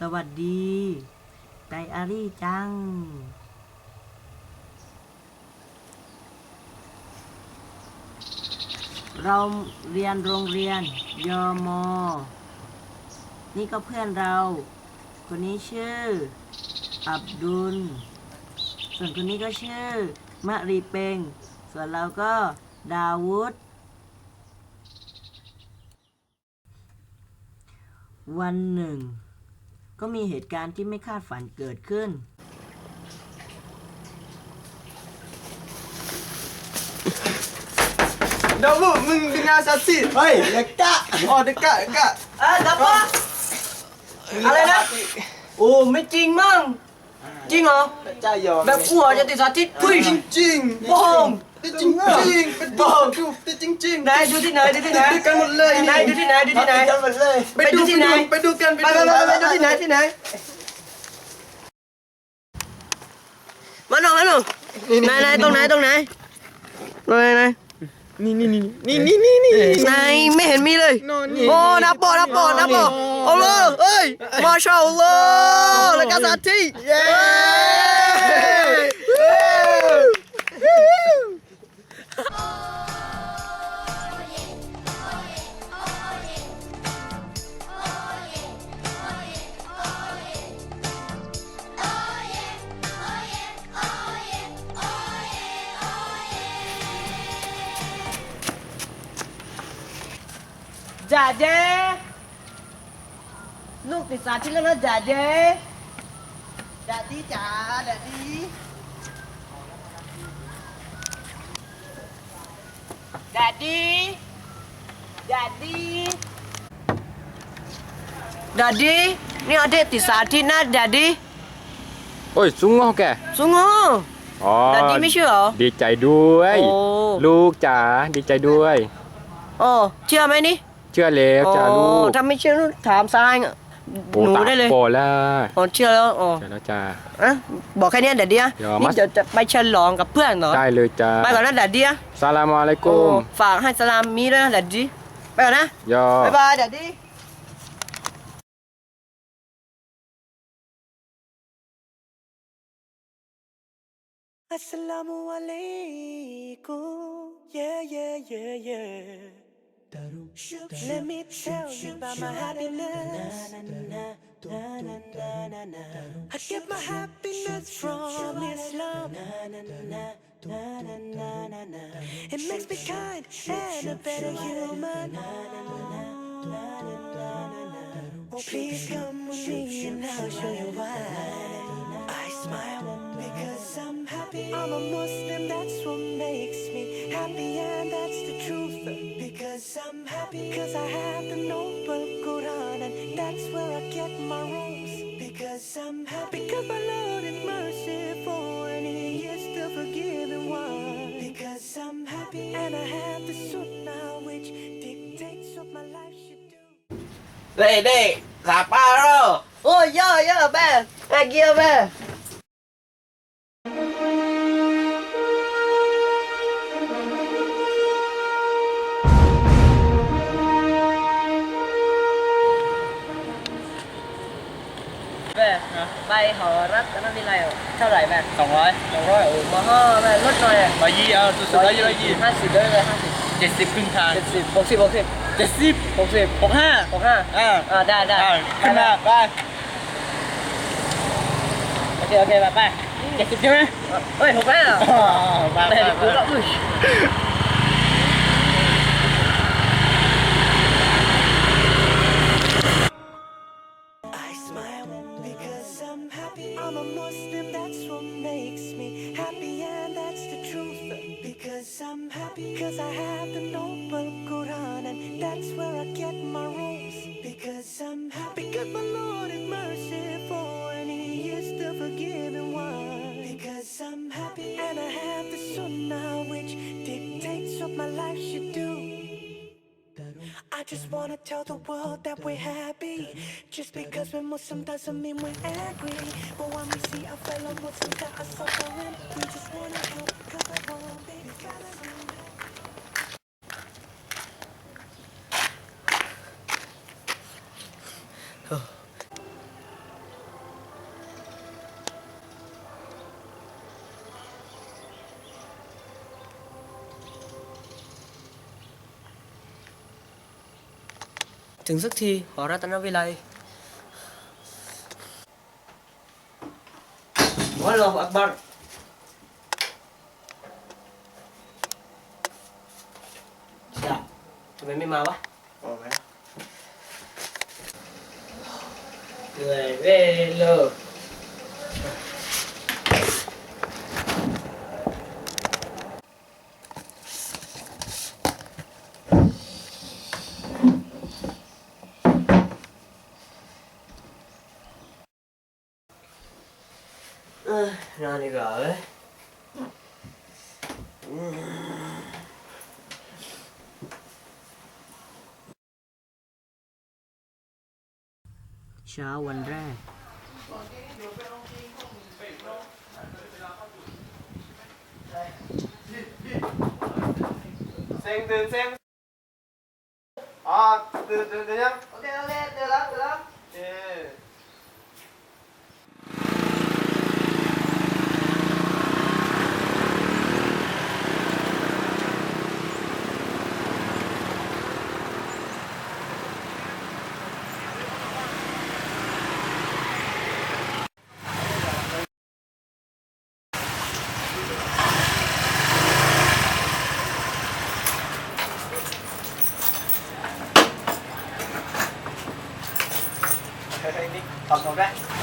สวัสดี ไดอารี่จัง เราเรียนโรงเรียนยอมอ นี่ก็เพื่อนเรา คนนี้ชื่อ อับดุล ส่วนคนนี้ก็ชื่อ มะรีเปง ส่วนเราก็ดาวุธวันหนึ่ง ก็มีเหตุการณ์ที่ไม่คาดฝันเกิดขึ้น Dabu, มึง dengar saksi. Hei, dekat. Oh, dekat, dekat. เอ้ยดับปะอะไรนะ โอ้ไม่จริงมั่ง จริงเหรอ Percaya. แบบอ้วจะติดสาธิตพุ้ย Jing. โป้ง Jing. Jing. Betul. Tu, jing jing. ไหนดูที่ไหนดูที่ไหนดูกันหมดเลยนี่ไหนดูที่ไหนดูที่ไหนกันหมดเลยไปดูที่ไหนไปดูกันไปไปไปไปดูที่ไหนที่ไหนมาหน่อยมาหน่อยไหนไหนตรงไหนตรงไหนตรงไหนไหนนี่นี่นี่นี่นี่นี่นี่ไหนไม่เห็นมีเลยโน่นนี่โอ้นับปอนับปอนับปอโอ้โหเอ้ยมาชาอัลลอฮ์แล้วก็สาธิตเย้จ่าเจ ลูกติดสาธิตแล้วนะจ่าเจจ่าดีจ่าจ่าดีจ่าดีจ่าดีจ่าดีนี่อาเดติดสาธิตนะจ่าดีโอ้ยสูงงอแกสุงโงอ๋อจ่าดีไม่เชื่อเหรอ ดีใจด้วย โอ้ ลูกจ๋า ดีใจด้วย โอ้เชื่อไหมนี่ เชื่อแล้วจ้าลูกถ้าไม่เชื่อถามซายหนูตาได้เลยโปแล้วอ๋อเชื่อแล้วอ๋อเชื่อแล้วจ้าอะบอกแค่เนี้ยเดี๋ยวเดียวเดี๋ยวนี่มาจะจะไปฉลองกับเพื่อนเหรอได้เลยจ้าไปก่อนนะเดี๋ยวเดียวสลามอะลัยโอ้กุมฝากให้สลามมีด้วยนะเดี๋ยวดีไปก่อนนะยอบ๊ายบายเดี๋ยวดี Assalamu alaikum. Yeah, yeah, yeah, yeah. Let me tell you about my happiness. I get my happiness from Islam. It makes me kind and a better human. Oh, please come with me and I'll show you why. I smile because I'm happy. I'm a Muslim, that's what makes me happy, and that's the truth. Because I'm happy, because I have the noble Quran, and that's where I get my rules. Because I'm happy, because my Lord is merciful, and He is the forgiving one. Because I'm happy, and I have the Sunnah, which dictates what my life should do. Lady, Zaparo! Oh, yo, yo, man! Thank you, man! ไปหอรัฐแล้วมีอะไรอะเท่าไหร่แม่สองร้อยสองร้อยโอ้มาห้อแม่ลดหน่อยอะร้อยยี่เอาสุดๆร้อยยี่ร้อยยี่ห้าสิบได้เลยห้าสิบเจ็ดสิบครึ่งทางเจ็ดสิบหกสิบหกสิบเจ็ดสิบหกสิบหกห้าหกห้าอ่าอ่าได้ได้อ่าขึ้นมาไปโอเคโอเคไปไปเจ็ดสิบใช่ไหมเฮ้ยหกห้าอ่าไปแม่ไปดิไป I just wanna tell the world that we're happy. Just because we're Muslim doesn't mean we're angry. But when we see our fellow Muslims that are suffering, we just wanna help. ถึงสักทีหอรัตนวิไลวัลลอฮุอักบัรจ้ะทำไมไม่มาวะ โอ้ไหม เหนื่อยเว้ยเลิกเอ้ยนอนดีกว่าเว้ยเช้าวันแรกเซ็งตื่นเซ็งอ๋อตื่นตื่นตื่นยังโอเคโอเคเดี๋ยวแล้วเดี๋ยวแล้วเออ เฮ้ยนี่ ตอ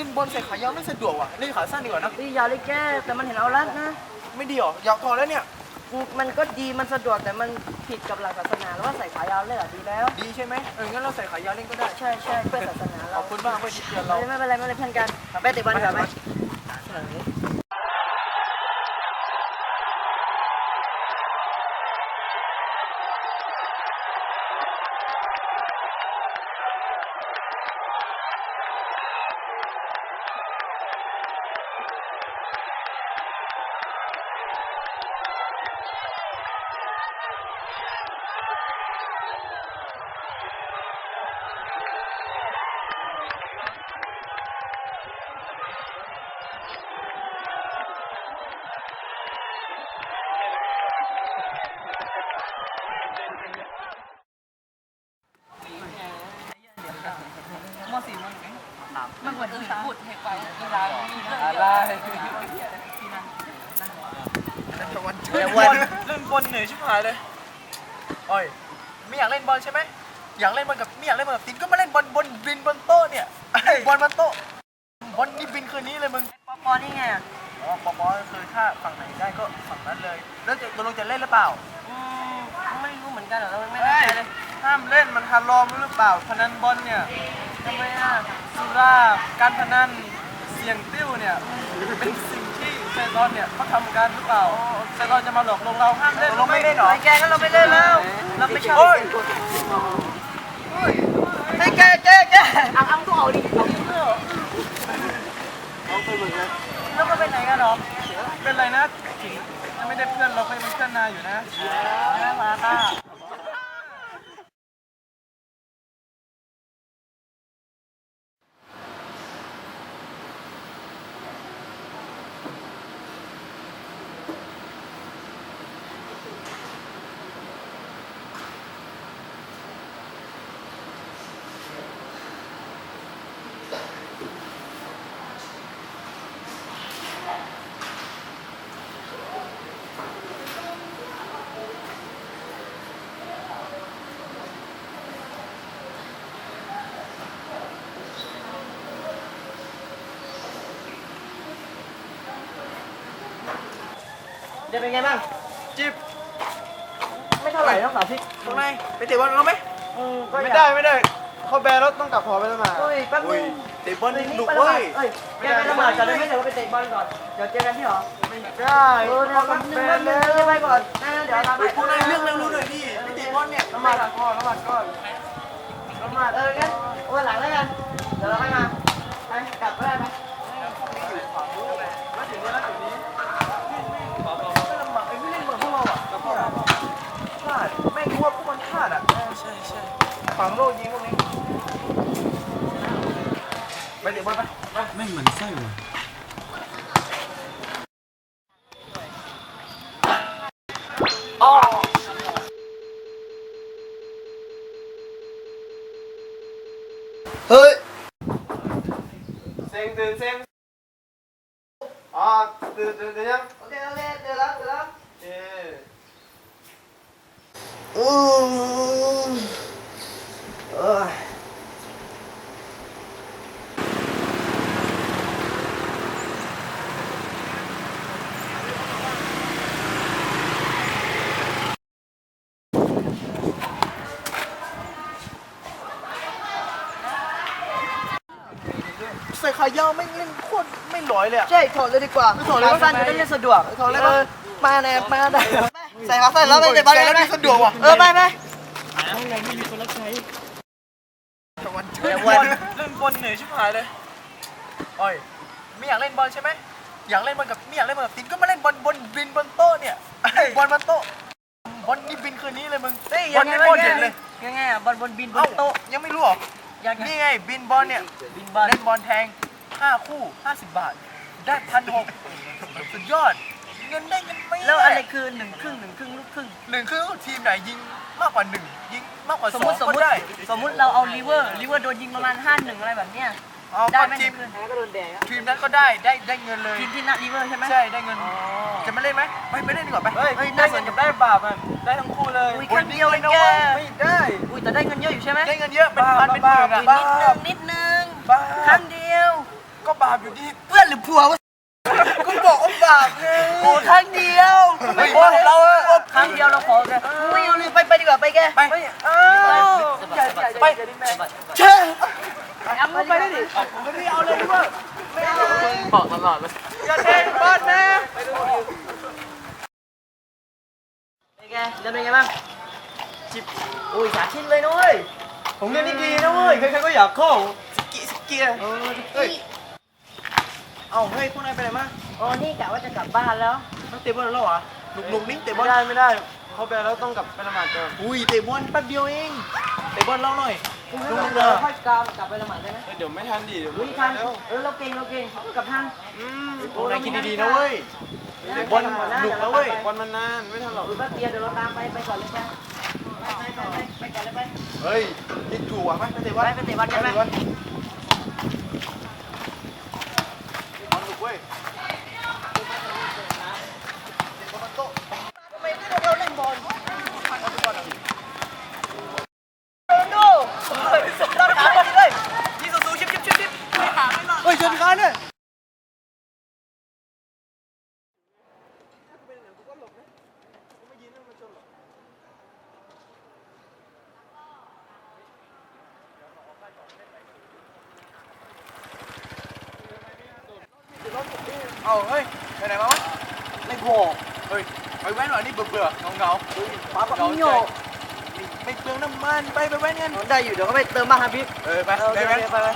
เล่นบอลใส่ขายาวไม่สะดวกว่ะเล่นขาสั้นดีกว่านะพี่ยาวเลยแกแต่มันเห็นเอารัดนะไม่ดีหรออยากถอดแล้วเนี่ยมันก็ดีมันสะดวกแต่มันผิดกับหลักศาสนาแล้วว่าใส่ขายาวเลยอะดีแล้ว ดีใช่ไหมเอองั้นเราใส่ขายาวเล่นก็ได้ใช่ใช่เพื่อศาสนาขเราอบคุณมากเว้ยที่เตือนเราไม่เป็นไรไม่เป็นไรเพื่อนกันไปเตะบอลดีกว่าไหม อะไรเล่นบอลเล่นบอลเหนื่อยชิบหายเลยโอ้ยไม่อยากเล่นบอลใช่ไหมอยากเล่นบอลกับไม่อยากเล่นบอลกับตินก็มาเล่นบอลบนบินบนโต๊ะเนี่ยบอลบนโต๊ะบอลนี่บินคืนนี้เลยมึงปอปอนี่ไงอะอ๋อปอปอคือถ้าฝั่งไหนได้ก็ฝั่งนั้นเลย แล้วจะตกลงจะเล่นหรือเปล่าอืมไม่รู้เหมือนกันเหรอเราไม่แน่ใจเลยห้ามเล่นมันฮารอมหรือเปล่าพนันบอลเนี่ยทำไมอะสุราการพนัน เสี่ยงติ้วเนี่ยเป็นสิ่งที่เซตอนเนี่ยเขาทำกันหรือเปล่าเซตอนจะมาหลอกลวงเราห้ามเล่นเราไม่เล่นหรอไอ้แกก็เราไม่เล่นแล้ว เราไม่ชอบโอ้ยไอ้แกแกแกอังอังตัวเอาดิเอาดิเพื่อแล้วก็เป็นไหนกันหรอเป็นไรนะถิงยังไม่ได้เพื่อนเราก็ยังเป็นเพื่อนนายอยู่นะน่ารักอะ เป็นไงบ้าง จิบไม่เท่าไหร่ต้องสาวพริกตรงไหนไปเตะบอลกันไหมอืมก็ไม่อยากได้ไม่ได้เขาแบนแล้วต้องกลับหอไปแล้วมา เฮ้ยแป๊บนึงเตะบอลเฮ้ยหนุกไปละหเว้มาดยเอ้ยแกไปละหมาดก่อนได้ไหมเดี๋ยวเราไปเตะบอลก่อน เดี๋ยวเจอกันที่หอไม่ได้เออเดี๋ยวแป๊บนึงแป๊บนึงเดี๋ยวไปก่อนนะเดี๋ยวเราไปไปพูดในเรื่องเรื่องรู้หน่อยดิไปเตะบอลเนี่ยละหมาดก่อนละหมาดก่อนละหมาดเอองั้นวันหลังแล้วกัน เดี๋ยวเราไปมา ไปกลับก็ได้ไหม แล้วถึงนี้แล้วถึงนี้ไม่ลำบากไอ้ไม่เล่นเหมือนพวกเราอะพลาดแม่งรู้ว่าพวกมันพลาดอะใช่ใช่ ฝังโลกยิงพวกนี้ไปเตะบอลไปไปแม่งเหมือนไส้ว่ะเฮ้ยเซ็งตื่นเซ็งอ่าตื่นตื่นตื่นยังโอเคโอเคเดี๋ยวแล้วเดี๋ยวแล้วเย้ ใส่ขายาวไม่งเล่นโคตรไม่หลอยเลยอะใช่ถอดเลยดีกว่าถอดเลยขาสั้นจะได้เล่นสะดวกถอดเลยปะ มาแน่มาแน่ใส่ขาสั้นแล้วไปเตะบอลใส่เลแล้วยไหมนี่สะดวกว่ะ เออไปไปแต่วันเล่นบอลเล่นบอลเหนื่อยชิบหายเลยโอ้ยไม่อยากเล่นบอลใช่ไหมอยากเล่นบอลกับไม่อยากเล่นบอลกับตินก็มาเล่นบอลบนบินบนโต๊ะเนี่ยบอลบนโต๊ะบอลนี่บินคืนนี้เลยมึงเฮ้ยบอยัลงไงนี่โคตรเด่นเลยยังไงอะบอลบนบินบเอ้านโต๊ะยังไม่รู้เหรอยังไงนี่ไงบินบอลเนี่ยบินบอลเล่นบอลแทง5คู่50บาท ได้พันหกสุดยอด เงินได้เงินไม่แล้วอะไรคือหนึ่งครึ่งหนึ่งครึ่งลูกครึ่งหนึ่งคือทีมไหนยิงมากกว่าหนึ่งยิง มากกว่าสสมอมงติสมก็มติได้สมมติเราเอาลิเวอร์ลิเวอร์โดนยิงประมาณห้าหนึ่งอะไรแบบเนี้ยเอาได้ก็ไหมหทีนึ่มงครึ่งก็โดนแดงทีมนั้นก็ได้ได้ได้เงินเลย ทีมที่นัดลิเวอร์ใช่ไหม ใช่ได้เงินอ๋อจะมาเล่นไหมไม่ไม่เล่นดีกว่าไปเฮ้ยได้เงินกับได้บาปอะได้ทั้งคู่เลยอุ้ยครั้งเดียวเองนะแก ไม่ได้อุ้ยแต่ได้เงินเยอะอยู่ใช่ไหมได้เงินเยอะเป็นพันเป็นหมื่นอุ้อะยนิดนึงนิดนึงบ้า ครั้งเดียว ก็บาปอยู่ดีเพื่อนหรือผัววะก็บอกว่าบาปไง โอ้ครั้งเดียวไม่โอ้ยเราอะ ครั้งเดียวเราขอแกไม่เอาเลยไป ไปดีกว่าไปแกไปเอ้าไปเช่ไปไปได้ดิไม่ได้เอาเลยด้วยไม่เอาเลยบอกตลอดเลยอย่าเทบอลนะเป็นไงเดินเป็นไงบ้างจิบอุ้ยสาธิตเลยนุ้ยผมเล่นนี่ดีนะเว้ยใครๆก็อยากเข้าสกิสเกียร์เออเฮ้ยเอ้าเฮ้ยพวกนายไปไหนมาอ๋อนี่กะว่าจะกลับบ้านแล้วต้องเตะบอลแล้วเหรอหนุกๆนี่เตะบอไม่ลได้ไม่ได้ เขาแบนแล้วต้องกลับไปละหมาดก่อนอุ้ยเตะบอลแป๊บเดียวเองเตะบอลเล่าหน่อยลุลุงงเดิเด้นอค่อยกลับกลับไปละหมาดได้ไหมเดี๋ยวไม่ทันดิเดี๋ยวอุ้ยทันเออเราเก่งเราเก่งกลับทันพวกนายคิดดีๆนะเว้ยเตะบอลหนุกนะเว้ยบอลมันนานไม่ทันหรอกอุ้ยแป๊บเดียวเดี๋ยวเราตามไปไปก่อนเลยจ้ะไปไปไปไปไปก่อนเลยไปเฮ้ยคิดถูกว่ะไปเตะบอลไปไปเตะบอลกันไหม เตะบอลบอลหนุกเว้ยทำไมพวกเราเล่นบอล ดูต้นขาบอลเลย ยิงสูงๆชิบชิบชิบชิบ เฮ้ยชนกันเนี่ยเอาเฮ้ยไปไหนมาวะไม่พอเฮ้ยไปแว้นหน่อยนี่เบื่อเบื่อเงาเงาป้าก็เงามีใจโยไม่เปลืองน้ำมันไปไปแว้นกันได้อยู่เดี๋ยวก็ไปเติมบ้างครับพี่เออไปไปแว้นไปไป